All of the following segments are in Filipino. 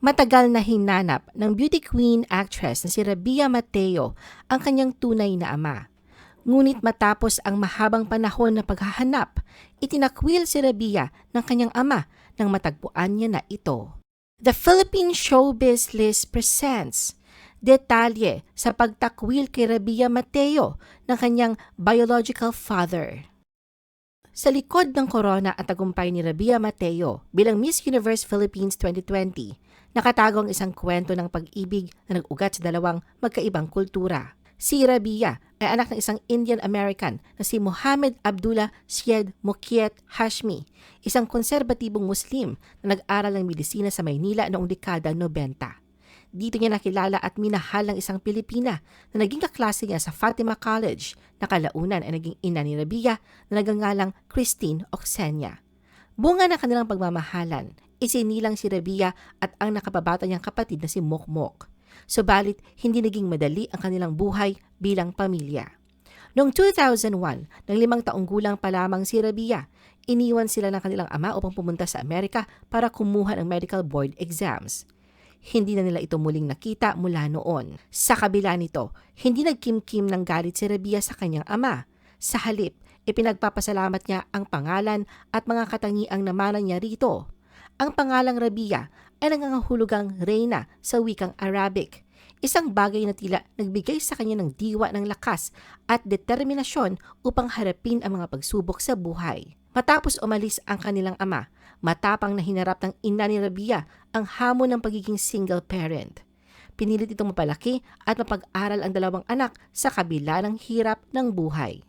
Matagal na hinanap ng beauty queen actress na si Rabia Mateo ang kanyang tunay na ama. Ngunit matapos ang mahabang panahon na paghahanap, itinakwil si Rabia ng kanyang ama nang matagpuan niya na ito. The Philippine Showbiz List presents detalye sa pagtakwil kay Rabia Mateo ng kanyang biological father. Sa likod ng korona at tagumpay ni Rabia Mateo bilang Miss Universe Philippines 2020, nakatago ang isang kwento ng pag-ibig na nag-ugat sa dalawang magkaibang kultura. Si Rabia ay anak ng isang Indian American na si Muhammad Abdullah Syed Mukiet Hashmi, isang konserbatibong Muslim na nag-aral ng medisina sa Maynila noong dekada 90. Dito niya nakilala at minahal ng isang Pilipina na naging kaklase niya sa Fatima College na kalaunan ay naging ina ni Rabia na nagangalang Christine Oxenia. Bunga ng kanilang pagmamahalan, isinilang si Rabia at ang nakababata niyang kapatid na si Mokmok. Subalit, hindi naging madali ang kanilang buhay bilang pamilya. Noong 2001, nang limang taong gulang pa lamang si Rabia, iniwan sila ng kanilang ama upang pumunta sa Amerika para kumuha ng medical board exams hindi na nila ito muling nakita mula noon. Sa kabila nito, hindi nagkimkim ng galit si Rabia sa kanyang ama. Sa halip, ipinagpapasalamat niya ang pangalan at mga katangiang namanan niya rito. Ang pangalang Rabia ay nangangahulugang reyna sa wikang Arabic. Isang bagay na tila nagbigay sa kanya ng diwa ng lakas at determinasyon upang harapin ang mga pagsubok sa buhay. Matapos umalis ang kanilang ama, matapang na hinarap ng ina ni Rabia ang hamon ng pagiging single parent. Pinilit itong mapalaki at mapag-aral ang dalawang anak sa kabila ng hirap ng buhay.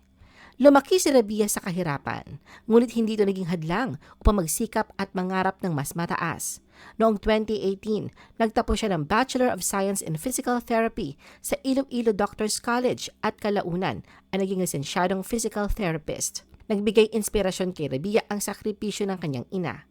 Lumaki si Rabia sa kahirapan, ngunit hindi ito naging hadlang upang magsikap at mangarap ng mas mataas. Noong 2018, nagtapos siya ng Bachelor of Science in Physical Therapy sa Iloilo Doctors College at kalaunan ay naging lisensyadong physical therapist. Nagbigay inspirasyon kay Rabia ang sakripisyo ng kanyang ina.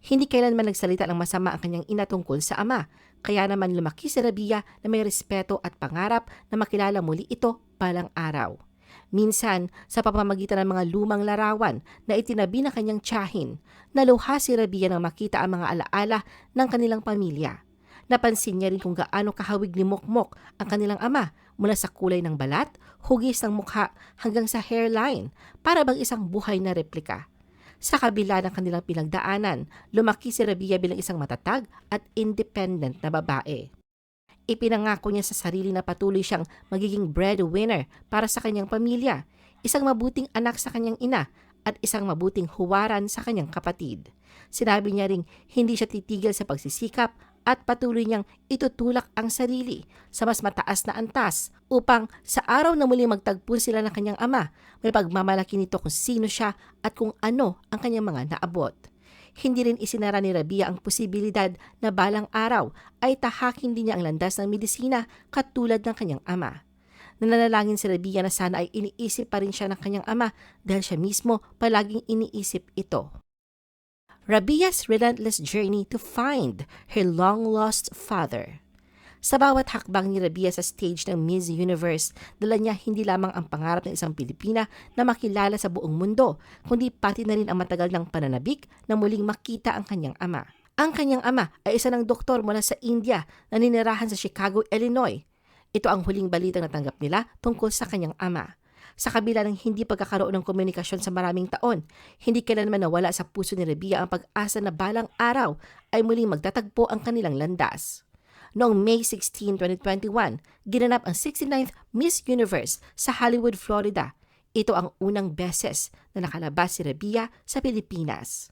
Hindi kailanman nagsalita ng masama ang kanyang ina tungkol sa ama, kaya naman lumaki si Rabia na may respeto at pangarap na makilala muli ito palang araw. Minsan, sa pamamagitan ng mga lumang larawan na itinabi ng kanyang tiyahin, naluha si Rabia nang makita ang mga alaala ng kanilang pamilya. Napansin niya rin kung gaano kahawig ni Mokmok ang kanilang ama mula sa kulay ng balat, hugis ng mukha hanggang sa hairline para bang isang buhay na replika. Sa kabila ng kanilang pinagdaanan, lumaki si Rabia bilang isang matatag at independent na babae. Ipinangako niya sa sarili na patuloy siyang magiging breadwinner para sa kanyang pamilya, isang mabuting anak sa kanyang ina at isang mabuting huwaran sa kanyang kapatid. Sinabi niya ring hindi siya titigil sa pagsisikap at patuloy niyang itutulak ang sarili sa mas mataas na antas upang sa araw na muli magtagpo sila ng kanyang ama, may pagmamalaki nito kung sino siya at kung ano ang kanyang mga naabot. Hindi rin isinara ni Rabia ang posibilidad na balang araw ay tahakin din niya ang landas ng medisina katulad ng kanyang ama. Nananalangin si Rabia na sana ay iniisip pa rin siya ng kanyang ama dahil siya mismo palaging iniisip ito. Rabia's relentless journey to find her long-lost father. Sa bawat hakbang ni Rabia sa stage ng Miss Universe, dala niya hindi lamang ang pangarap ng isang Pilipina na makilala sa buong mundo, kundi pati na rin ang matagal ng pananabik na muling makita ang kanyang ama. Ang kanyang ama ay isa ng doktor mula sa India na ninirahan sa Chicago, Illinois. Ito ang huling balitang natanggap nila tungkol sa kanyang ama. Sa kabila ng hindi pagkakaroon ng komunikasyon sa maraming taon, hindi kailanman nawala sa puso ni Rebia ang pag-asa na balang araw ay muling magtatagpo ang kanilang landas. Noong May 16, 2021, ginanap ang 69th Miss Universe sa Hollywood, Florida. Ito ang unang beses na nakalabas si Rebia sa Pilipinas.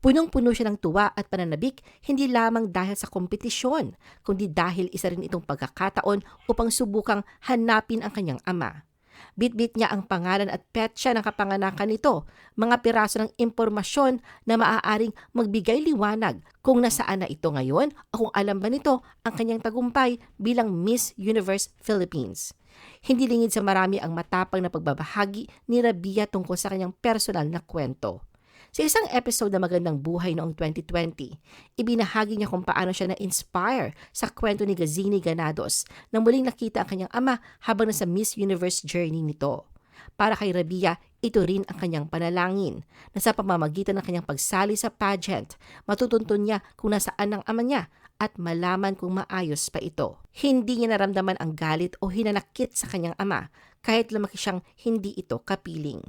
Punong-puno siya ng tuwa at pananabik hindi lamang dahil sa kompetisyon, kundi dahil isa rin itong pagkakataon upang subukang hanapin ang kanyang ama. Bitbit niya ang pangalan at petsa ng kapanganakan nito, mga piraso ng impormasyon na maaaring magbigay liwanag kung nasaan na ito ngayon o kung alam ba nito ang kanyang tagumpay bilang Miss Universe Philippines. Hindi lingid sa marami ang matapang na pagbabahagi ni Rabia tungkol sa kanyang personal na kwento. Sa isang episode na Magandang Buhay noong 2020, ibinahagi niya kung paano siya na-inspire sa kwento ni Gazini Ganados na muling nakita ang kanyang ama habang nasa Miss Universe journey nito. Para kay Rabia, ito rin ang kanyang panalangin na sa pamamagitan ng kanyang pagsali sa pageant, matutuntun niya kung nasaan ang ama niya at malaman kung maayos pa ito. Hindi niya naramdaman ang galit o hinanakit sa kanyang ama kahit lumaki siyang hindi ito kapiling.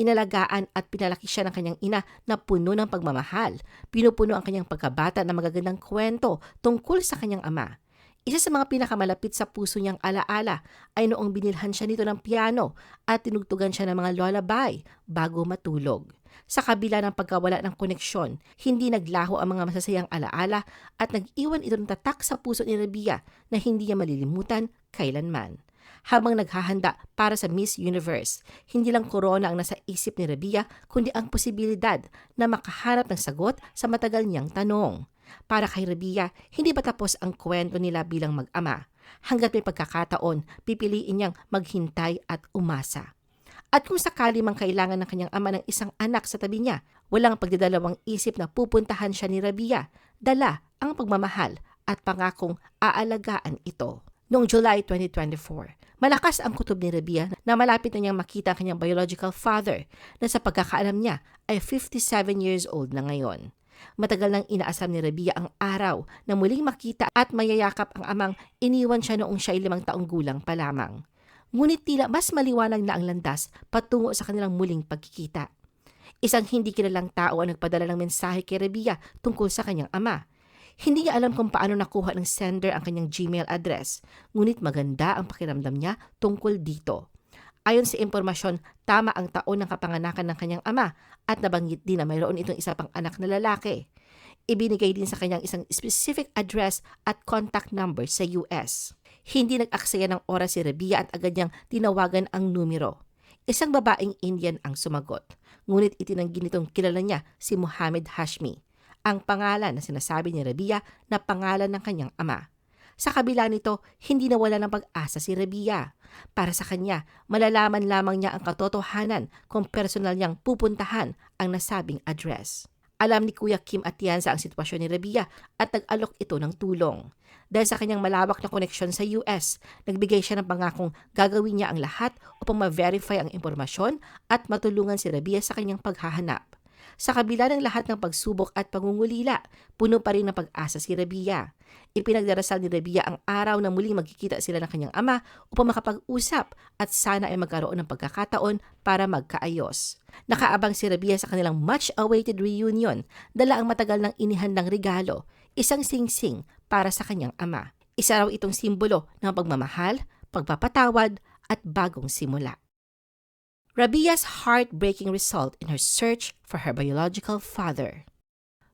Inalagaan at pinalaki siya ng kanyang ina na puno ng pagmamahal. Pinupuno ang kanyang pagkabata ng magagandang kwento tungkol sa kanyang ama. Isa sa mga pinakamalapit sa puso niyang alaala ay noong binilhan siya nito ng piano at tinugtugan siya ng mga lullaby bago matulog. Sa kabila ng pagkawala ng koneksyon, hindi naglaho ang mga masasayang alaala at nag-iwan ito ng tatak sa puso ni Rabia na hindi niya malilimutan kailanman. Habang naghahanda para sa Miss Universe, hindi lang corona ang nasa isip ni Rabia kundi ang posibilidad na makahanap ng sagot sa matagal niyang tanong. Para kay Rabia, hindi pa tapos ang kwento nila bilang mag-ama. Hanggat may pagkakataon, pipiliin niyang maghintay at umasa. At kung sakali mang kailangan ng kanyang ama ng isang anak sa tabi niya, walang pagdadalawang isip na pupuntahan siya ni Rabia. Dala ang pagmamahal at pangakong aalagaan ito. Noong July 2024, malakas ang kutob ni Rabia na malapit na niyang makita ang kanyang biological father na sa pagkakaalam niya ay 57 years old na ngayon. Matagal nang inaasam ni Rabia ang araw na muling makita at mayayakap ang amang iniwan siya noong siya ay limang taong gulang pa lamang. Ngunit tila mas maliwanag na ang landas patungo sa kanilang muling pagkikita. Isang hindi kilalang tao ang nagpadala ng mensahe kay Rabia tungkol sa kanyang ama. Hindi niya alam kung paano nakuha ng sender ang kanyang Gmail address, ngunit maganda ang pakiramdam niya tungkol dito. Ayon sa impormasyon, tama ang taon ng kapanganakan ng kanyang ama at nabanggit din na mayroon itong isa pang anak na lalaki. Ibinigay din sa kanyang isang specific address at contact number sa US. Hindi nag-aksaya ng oras si Rabia at agad niyang tinawagan ang numero. Isang babaeng Indian ang sumagot, ngunit itinanggi nitong kilala niya si Muhammad Hashmi, ang pangalan na sinasabi ni Rabia na pangalan ng kanyang ama. Sa kabila nito, hindi nawala ng pag-asa si Rabia. Para sa kanya, malalaman lamang niya ang katotohanan kung personal niyang pupuntahan ang nasabing address. Alam ni Kuya Kim Atienza ang sitwasyon ni Rabia at nag-alok ito ng tulong. Dahil sa kanyang malawak na koneksyon sa US, nagbigay siya ng pangakong gagawin niya ang lahat upang ma-verify ang impormasyon at matulungan si Rabia sa kanyang paghahanap. Sa kabila ng lahat ng pagsubok at pangungulila, puno pa rin ng pag-asa si Rabia. Ipinagdarasal ni Rabia ang araw na muling magkikita sila ng kanyang ama upang makapag-usap at sana ay magkaroon ng pagkakataon para magkaayos. Nakaabang si Rabia sa kanilang much-awaited reunion, dala ang matagal ng inihandang regalo, isang singsing para sa kanyang ama. Isa raw itong simbolo ng pagmamahal, pagpapatawad at bagong simula. Rabia's heartbreaking result in her search for her biological father.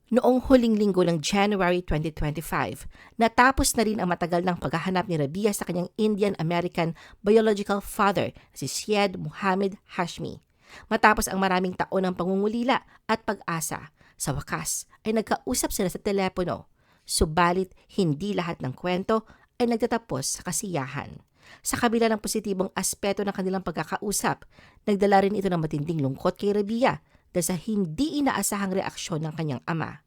Noong huling linggo ng January 2025, natapos na rin ang matagal ng paghahanap ni Rabia sa kanyang Indian-American biological father si Syed Muhammad Hashmi. Matapos ang maraming taon ng pangungulila at pag-asa, sa wakas ay nagkausap sila sa telepono. Subalit hindi lahat ng kwento ay nagtatapos sa kasiyahan. Sa kabila ng positibong aspeto ng kanilang pagkakausap, nagdala rin ito ng matinding lungkot kay Rabia dahil sa hindi inaasahang reaksyon ng kanyang ama.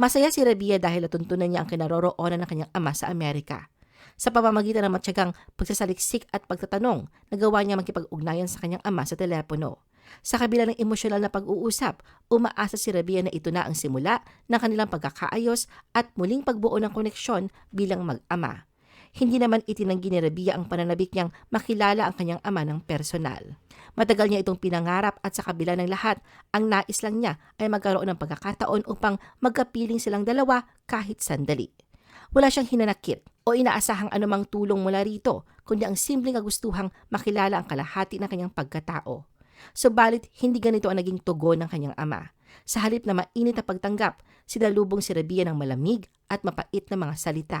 Masaya si Rabia dahil natuntunan niya ang kinaroroonan ng kanyang ama sa Amerika. Sa pamamagitan ng matyagang pagsasaliksik at pagtatanong, nagawa niya makipag-ugnayan sa kanyang ama sa telepono. Sa kabila ng emosyonal na pag-uusap, umaasa si Rabia na ito na ang simula ng kanilang pagkakaayos at muling pagbuo ng koneksyon bilang mag-ama. Hindi naman itinanggi ni Rabia ang pananabik niyang makilala ang kanyang ama ng personal. Matagal niya itong pinangarap at sa kabila ng lahat, ang nais lang niya ay magkaroon ng pagkakataon upang magkapiling silang dalawa kahit sandali. Wala siyang hinanakit o inaasahang anumang tulong mula rito, kundi ang simpleng kagustuhang makilala ang kalahati ng kanyang pagkatao. Subalit, hindi ganito ang naging tugon ng kanyang ama. Sa halip na mainit na pagtanggap, sinalubong si Rabia ng malamig at mapait na mga salita.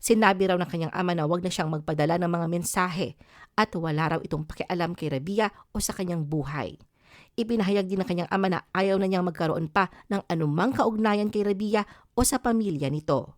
Sinabi raw ng kanyang ama na wag na siyang magpadala ng mga mensahe at wala raw itong pakialam kay Rabia o sa kanyang buhay. Ipinahayag din ng kanyang ama na ayaw na niyang magkaroon pa ng anumang kaugnayan kay Rabia o sa pamilya nito.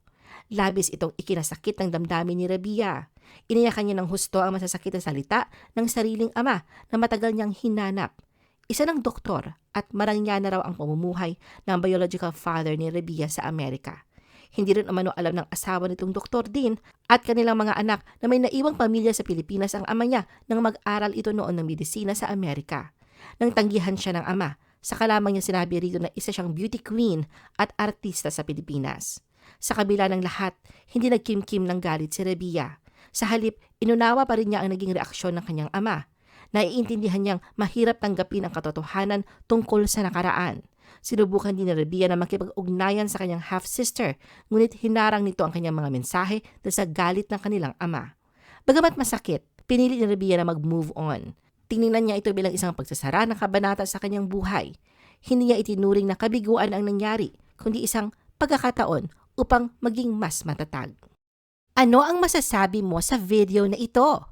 Labis itong ikinasakit ng damdamin ni Rabia. Iniyakan niya ng husto ang masasakit na salita ng sariling ama na matagal niyang hinanap. Isa ng doktor at marangya na raw ang pamumuhay ng biological father ni Rabia sa Amerika. Hindi rin umano alam ng asawa nitong doktor din at kanilang mga anak na may naiwang pamilya sa Pilipinas ang ama niya nang mag-aral ito noon ng medisina sa Amerika. Nang tanggihan siya ng ama, sa kalamang niya sinabi rito na isa siyang beauty queen at artista sa Pilipinas. Sa kabila ng lahat, hindi nagkimkim ng galit si Rabia. Sa halip, inunawa pa rin niya ang naging reaksyon ng kanyang ama. Naiintindihan niyang mahirap tanggapin ang katotohanan tungkol sa nakaraan. Sinubukan din ni Rabia na makipag-ugnayan sa kanyang half-sister, ngunit hinarang nito ang kanyang mga mensahe dahil sa galit ng kanilang ama. Bagamat masakit, pinili ni Rabia na mag-move on. Tiningnan niya ito bilang isang pagsasara ng kabanata sa kanyang buhay. Hindi niya itinuring na kabiguan ang nangyari, kundi isang pagkakataon upang maging mas matatag. Ano ang masasabi mo sa video na ito?